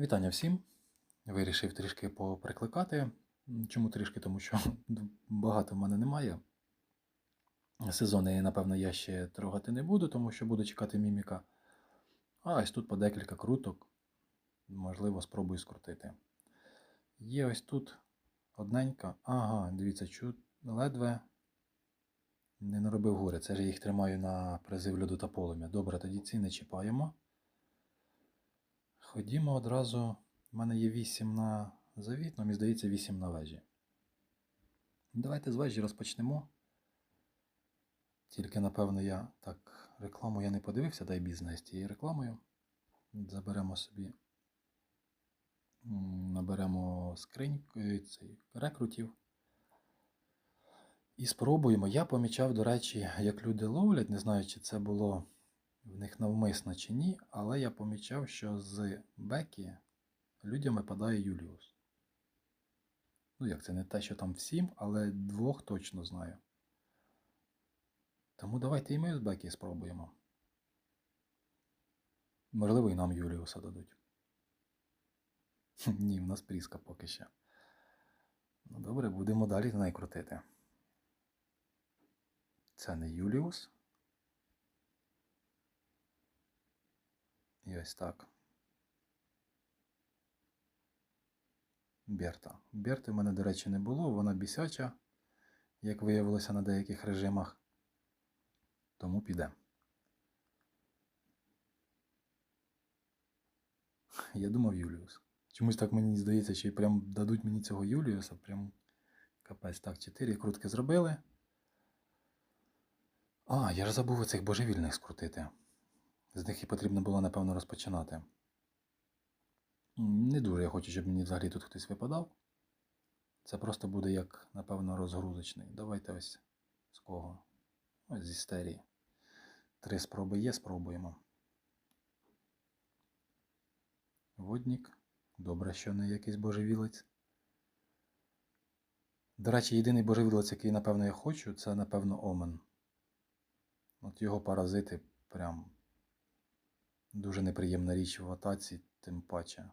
Вітання всім. Вирішив трішки поприкликати. Чому трішки? Тому що багато в мене немає. Сезони, напевно, я ще трогати не буду, тому що буду чекати міміка. А ось тут по декілька круток. Можливо, спробую скрутити. Є ось тут одненька. Ага, дивіться, чу ледве не наробив гори. Це ж я їх тримаю на призив льоду та полум'я. Добре, тоді ці не чіпаємо. Ходімо одразу. У мене є 8 на завіт, але мені здається 8 на вежі. Давайте з вежі розпочнемо. Тільки, напевно, я так, рекламу я не подивився, дай бізнес тією рекламою. Заберемо собі, наберемо скриньку е, рекрутів. І спробуємо. Я помічав, до речі, як люди ловлять, не знаю, чи це було в них навмисно чи ні, але я помічав, що з Бекі людям випадає Юліус. Ну, як це не те, що там всім, але двох точно знаю. Тому давайте і ми з Бекі спробуємо. Можливо, і нам Юліуса дадуть. Ні, в нас пріска поки що. Ну добре, будемо далі з нею крутити. Це не Юліус. І ось так. Берта. Берти в мене, до речі, не було, вона бісяча, як виявилося на деяких режимах. Тому піде. Я думав Юліус. Чомусь так мені здається, що прям дадуть мені цього Юліуса. Прям капець. Так, 4 крутки зробили. А, я ж забув оцих божевільних скрутити. З них і потрібно було, напевно, розпочинати. Не дуже я хочу, щоб мені взагалі тут хтось випадав. Це просто буде як, напевно, розгрузочний. Давайте ось з кого? Ось зі стерії. Три спроби є, спробуємо. Воднік. Добре, що не якийсь божевілець. До речі, єдиний божевілець, який, напевно, я хочу, це, напевно, Омен. От його паразити прям дуже неприємна річ в атаці, тим паче.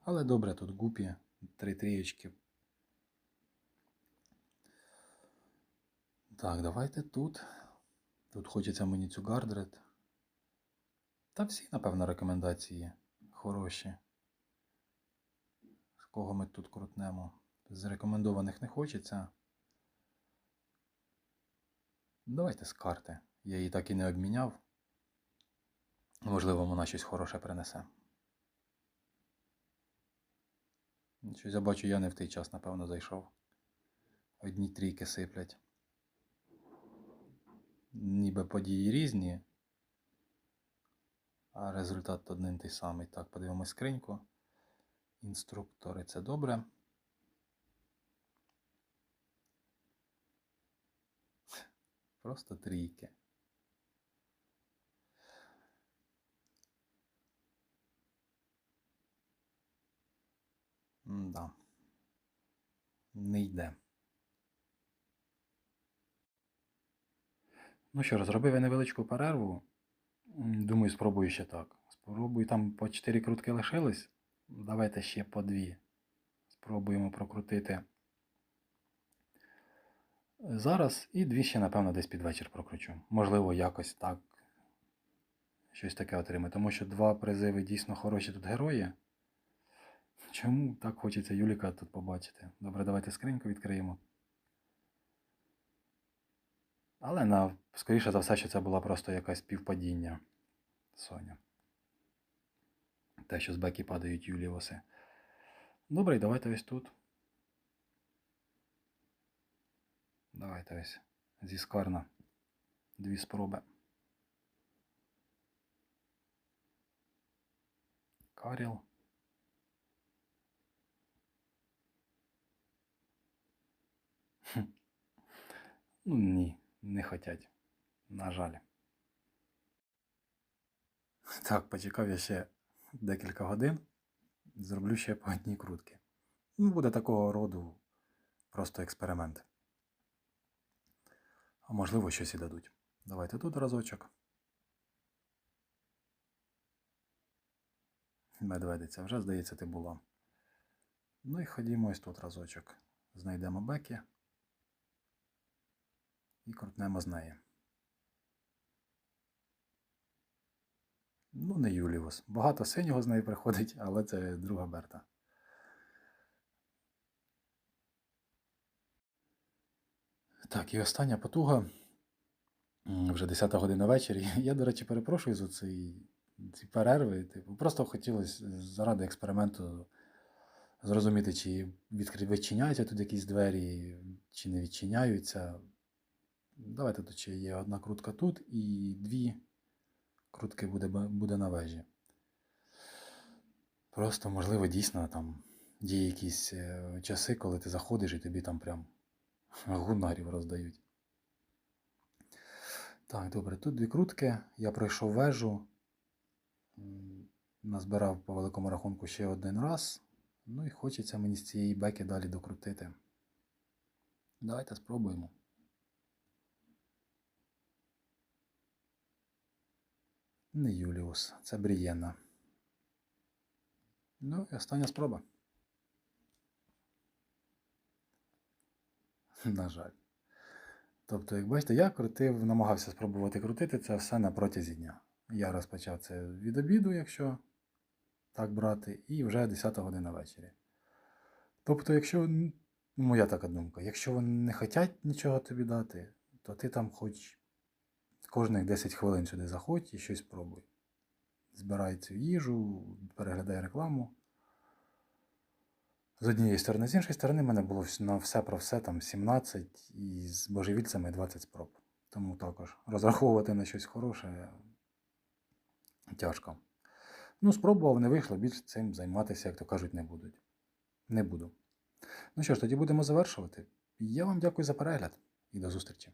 Але добре, тут гупі, три трієчки. Так, давайте тут. Тут хочеться мені цю гардред. Та всі, напевно, рекомендації хороші. З кого ми тут крутнемо? З рекомендованих не хочеться. Давайте з карти. Я її так і не обміняв. Можливо, вона щось хороше принесе. Щось я бачу, я не в той час, напевно, зайшов. Одні трійки сиплять. Ніби події різні, а результат один той самий. Так, подивимось скриньку. Інструктори це добре. Просто трійки. Да. Не йде. Ну що ж, зробив я невеличку перерву. Думаю, спробую ще так. Спробую там по 4 крутки лишились. Давайте ще по 2. Спробуємо прокрутити зараз і дві ще, напевно, десь під вечір прокручу. Можливо, якось так щось таке отримаю. Тому що два призиви дійсно хороші тут герої. Чому так хочеться Юліка тут побачити? Добре, давайте скриньку відкриємо. Але на, скоріше за все, що це була просто якась співпадіння Соня. Те, що з беки падають Юліоси. Добре, давайте ось тут. Давайте ось зі скарна. Дві спроби. Каріл. Ну ні, не хотять. На жаль. Так, почекав я ще декілька годин. Зроблю ще по одній крутки. Ну, буде такого роду просто експеримент. А можливо, щось і дадуть. Давайте тут разочок. Медведиця, вже, здається, ти була. Ну і ходімо ось тут разочок. Знайдемо Бекі і крутнемо з неї. Ну, не Юліус. Багато синього з неї приходить, але це друга Берта. Так, і остання потуга. Вже 10 година ввечері. Я, до речі, перепрошую за ці, ці перерви. Типу, просто хотілося заради експерименту зрозуміти, чи відчиняються тут якісь двері, чи не відчиняються. Давайте тут ще є одна крутка тут і дві крутки буде, буде на вежі. Просто, можливо, дійсно там є якісь е, часи, коли ти заходиш і тобі там прям гунарів роздають. Так, добре, тут дві крутки. Я пройшов вежу. Назбирав по великому рахунку ще один раз. Ну і хочеться мені з цієї беки далі докрутити. Давайте спробуємо. Не Юліус, це Брієнна. Ну і остання спроба. На жаль. Тобто, як бачите, я крутив, намагався спробувати крутити це все на протязі дня. Я розпочав це від обіду, якщо так брати, і вже 10 година ввечері. Тобто, якщо, ну, моя така думка, якщо вони не хочуть нічого тобі дати, то ти там хоч кожних 10 хвилин сюди заходь і щось пробуй. Збирай цю їжу, переглядай рекламу. З однієї сторони, з іншої сторони, в мене було на все про все там 17 і з божевільцями 20 спроб. Тому також розраховувати на щось хороше тяжко. Ну, спробував, не вийшло, більше цим займатися, як то кажуть, не будуть. Не буду. Ну що ж, тоді будемо завершувати. Я вам дякую за перегляд і до зустрічі.